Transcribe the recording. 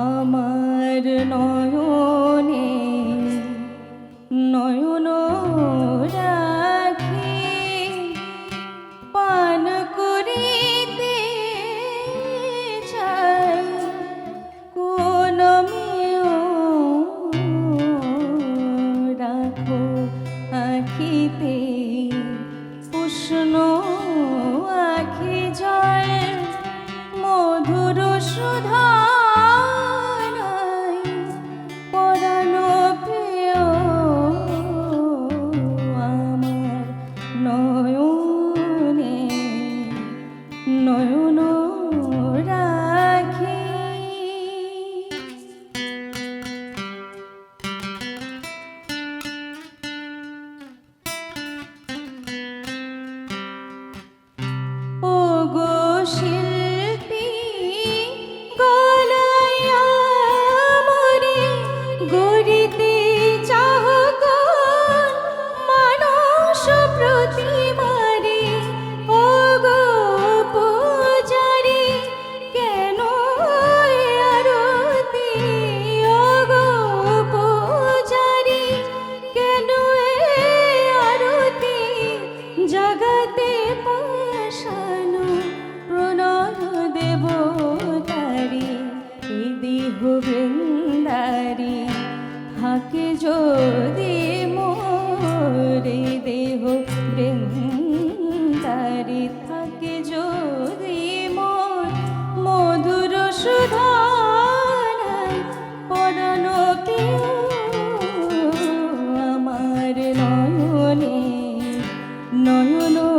আমার নয়নে, নয়ন রাখি, পান করিতে চাই, কোন রাখো আখিতে। উষ্ণ আখি জল মধুর সুধা নয়ন রাখি ও গো শিল গোবিন্দারী থাকে যদি মোরে দেহ বৃন্দারী থাকে যদি মোর মধুর সুধা পরন আমার নয়নে, নয়ন